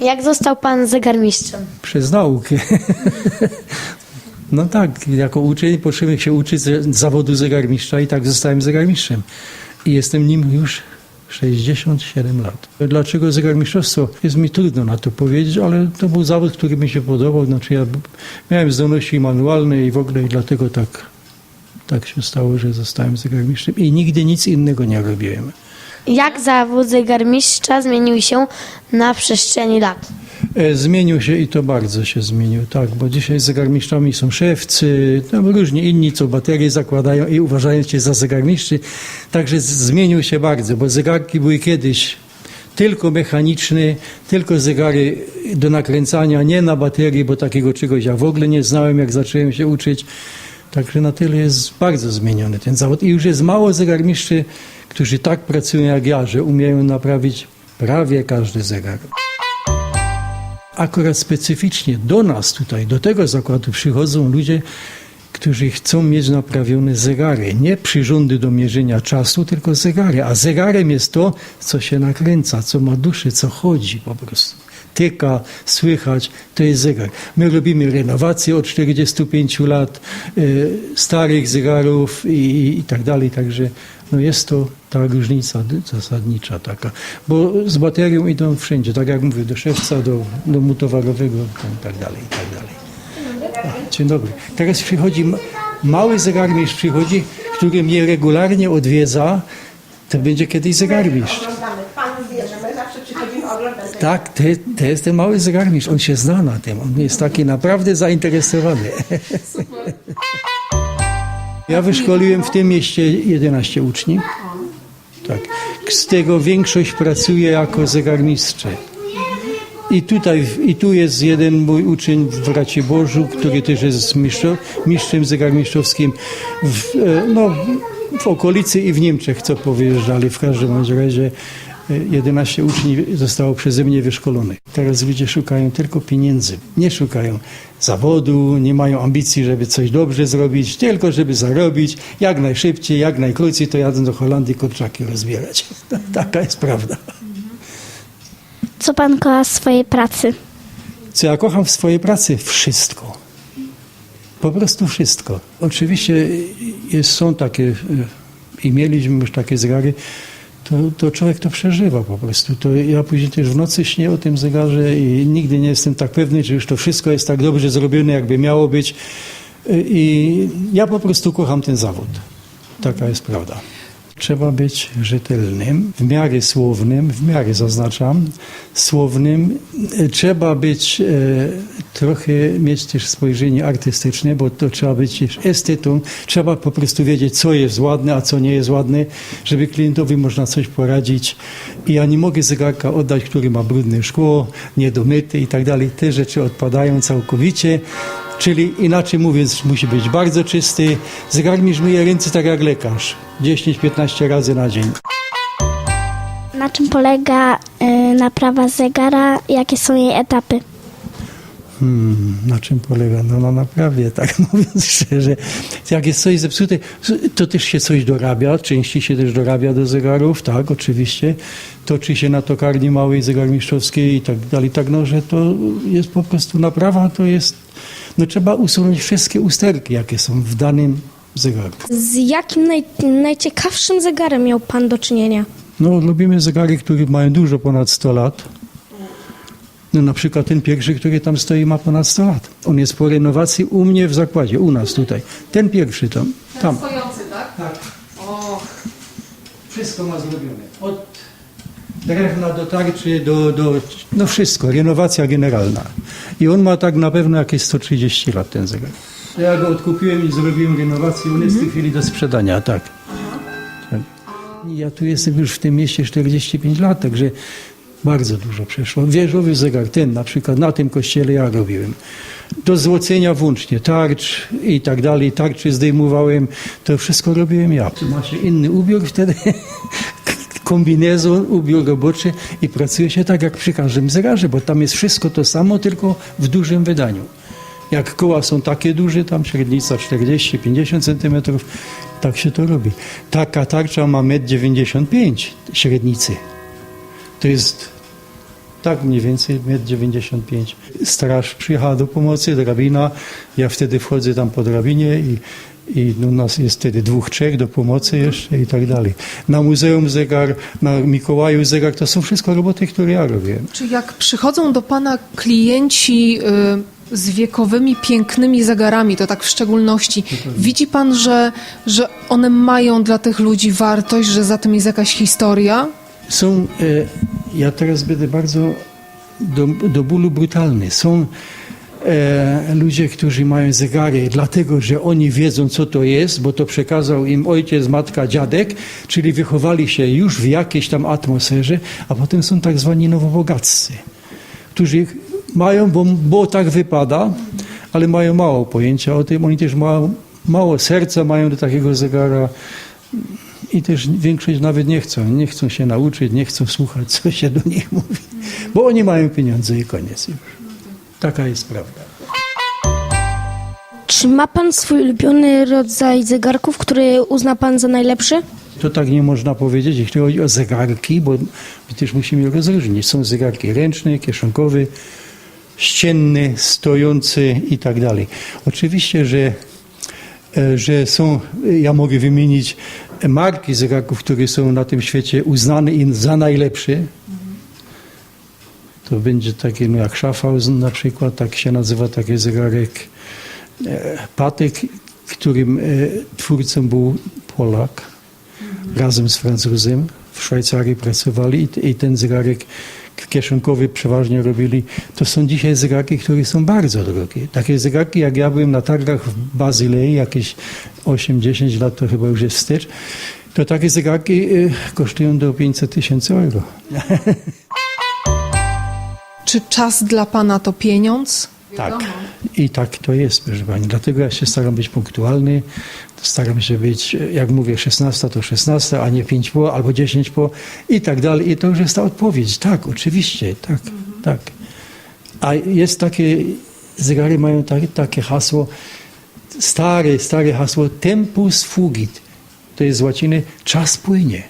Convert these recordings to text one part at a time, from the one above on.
Jak został pan zegarmistrzem? Przez naukę. No tak, jako uczeń potrzebuje się uczyć zawodu zegarmistrza i tak zostałem zegarmistrzem. I jestem nim już 67 lat. Dlaczego zegarmistrzostwo? Jest mi trudno na to powiedzieć, ale to był zawód, który mi się podobał. Znaczy ja miałem zdolności manualne i w ogóle i dlatego tak, tak się stało, że zostałem zegarmistrzem i nigdy nic innego nie robiłem. Jak zawód zegarmistrza zmienił się na przestrzeni lat? E, Zmienił się i to bardzo się zmienił, tak, bo dzisiaj zegarmistrzami są szewcy, tam różni inni, co baterie zakładają i uważają się za zegarmistrzy. Także zmienił się bardzo, bo zegarki były kiedyś tylko mechaniczne, tylko zegary do nakręcania, nie na baterii, bo takiego czegoś ja w ogóle nie znałem, jak zacząłem się uczyć. Także na tyle jest bardzo zmieniony ten zawód i już jest mało zegarmistrzy, którzy tak pracują jak ja, że umieją naprawić prawie każdy zegar. Akurat specyficznie do nas tutaj, do tego zakładu przychodzą ludzie, którzy chcą mieć naprawione zegary. Nie przyrządy do mierzenia czasu, tylko zegary. A zegarem jest to, co się nakręca, co ma duszę, co chodzi po prostu. Tyka, słychać, to jest zegar. My robimy renowację od 45 lat e, starych zegarów i, i tak dalej, także no jest to ta różnica zasadnicza taka. Bo z baterią idą wszędzie, tak jak mówię, do szewca, do domu towarowego i tak dalej, i tak dalej. A, Dzień dobry. Teraz przychodzi ma- mały zegarmistrz, przychodzi, który mnie regularnie odwiedza, to będzie kiedyś zegarmistrz. Tak, to, to jest ten mały zegarmistrz, on się zna na tym, on jest taki naprawdę zainteresowany. Ja wyszkoliłem w tym mieście 11 uczniów. Tak. Z tego większość pracuje jako zegarmistrze. I tutaj, i tu jest jeden mój uczeń w Raciborzu, który też jest mistrzo, mistrzem zegarmistrzowskim w, e, no, w okolicy i w Niemczech, co powyjeżdżali. W każdym razie 11 uczniów zostało przeze mnie wyszkolonych. Teraz ludzie szukają tylko pieniędzy. Nie szukają zawodu, nie mają ambicji, żeby coś dobrze zrobić, tylko żeby zarobić jak najszybciej, jak najkrócej, to jadą do Holandii kurczaki rozbierać. Taka jest prawda. Co pan kocha z swojej pracy? Co ja kocham w swojej pracy? Wszystko. Po prostu wszystko. Oczywiście jest, są takie, e, i mieliśmy już takie zegary, to, to człowiek to przeżywa po prostu. To ja później też w nocy śnię o tym zegarze i nigdy nie jestem tak pewny, czy już to wszystko jest tak dobrze zrobione, jakby miało być. E, I ja po prostu kocham ten zawód. Taka jest prawda. Trzeba być rzetelnym, w miarę słownym, w miarę zaznaczam, słownym. Trzeba być e, trochę, mieć też spojrzenie artystyczne, bo to trzeba być też estetą. Trzeba po prostu wiedzieć, co jest ładne, a co nie jest ładne, żeby klientowi można coś poradzić. I ja nie mogę zegarka oddać, który ma brudne szkło, niedomyte i tak dalej. Te rzeczy odpadają całkowicie. Czyli inaczej mówiąc, musi być bardzo czysty. Zegarmistrz myje ręce tak jak lekarz. 10-15 razy na dzień. Na czym polega y, naprawa zegara? Jakie są jej etapy? Hmm, na czym polega? No na naprawie, tak mówiąc szczerze. Jak jest coś zepsute, to też się coś dorabia, częściej się też dorabia do zegarów, tak, oczywiście. Toczy się na tokarni małej zegarmistrzowskiej i tak dalej, tak no, że to jest po prostu naprawa, to jest, no trzeba usunąć wszystkie usterki, jakie są w danym zegarku. Z jakim naj, najciekawszym zegarem miał pan do czynienia? No, lubimy zegary, które mają dużo ponad 100 lat. No, na przykład ten pierwszy, który tam stoi, ma ponad 100 lat. On jest po renowacji u mnie w zakładzie, u nas tutaj. Ten pierwszy tam. tam. Stojący, tak? Tak. O, Wszystko ma zrobione. Od drewna do tarczy, do, do, no wszystko, renowacja generalna. I on ma tak na pewno jakieś 130 lat, ten zegar. Ja go odkupiłem i zrobiłem renowację, on jest w tej chwili do sprzedania, tak. tak. Ja tu jestem już w tym mieście 45 lat, także bardzo dużo przeszło. Wieżowy zegar, ten na przykład, na tym kościele ja robiłem. Do złocenia włącznie, tarcz i tak dalej, tarczy zdejmowałem, to wszystko robiłem ja. Tu ma się inny ubiór wtedy, kombinezon, ubiór roboczy i pracuje się tak jak przy każdym zegarze, bo tam jest wszystko to samo, tylko w dużym wydaniu. Jak koła są takie duże, tam średnica 40-50 cm, tak się to robi. Taka tarcza ma 1,95 m średnicy. To jest tak mniej więcej 1,95 m. Straż przyjechała do pomocy, drabina, ja wtedy wchodzę tam po drabinie i, i u nas jest wtedy dwóch, trzech do pomocy jeszcze i tak dalej. Na muzeum zegar, na Mikołaju zegar, to są wszystko roboty, które ja robię. Czy jak przychodzą do Pana klienci y, z wiekowymi, pięknymi zegarami, to tak w szczególności, widzi Pan, że, że one mają dla tych ludzi wartość, że za tym jest jakaś historia? Są, e, ja teraz będę bardzo do, do bólu brutalny. Są e, ludzie, którzy mają zegary, dlatego że oni wiedzą, co to jest, bo to przekazał im ojciec, matka, dziadek, czyli wychowali się już w jakiejś tam atmosferze, a potem są tak zwani nowobogaccy, którzy mają, bo, bo tak wypada, ale mają mało pojęcia o tym, oni też mało, mało serca mają do takiego zegara. I też większość nawet nie chcą, nie chcą się nauczyć, nie chcą słuchać, co się do nich mówi, bo oni mają pieniądze i koniec już. Taka jest prawda. Czy ma pan swój ulubiony rodzaj zegarków, który uzna pan za najlepszy? To tak nie można powiedzieć, jeśli chodzi o zegarki, bo my też musimy rozróżnić. Są zegarki ręczne, kieszonkowe, ścienne, stojące i tak dalej. Oczywiście, że, e, że są, ja mogę wymienić marki zegarków, które są na tym świecie uznane i za najlepsze. To będzie takie no jak Schaffhausen na przykład, tak się nazywa taki zegarek. E, Patek, którym e, twórcą był Polak, razem z Francuzem. W Szwajcarii pracowali i ten zegarek kieszonkowy przeważnie robili. To są dzisiaj zegarki, które są bardzo drogie. Takie zegarki, jak ja byłem na targach w Bazylei, jakieś 8-10 lat, to chyba już jest wstecz, to takie zegarki e, kosztują do 500 tysięcy euro. Czy czas dla Pana to pieniądz? Tak. I tak to jest, proszę Pani. Dlatego ja się staram być punktualny. Staram się być, jak mówię, 16 to 16, a nie 5 po albo 10 po i tak dalej. I to już jest ta odpowiedź. Tak, oczywiście, tak, tak. A jest takie, zegary mają takie, takie hasło, stare, stare hasło tempus fugit. To jest z łaciny czas płynie.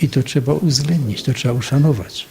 I to trzeba uwzględnić, to trzeba uszanować.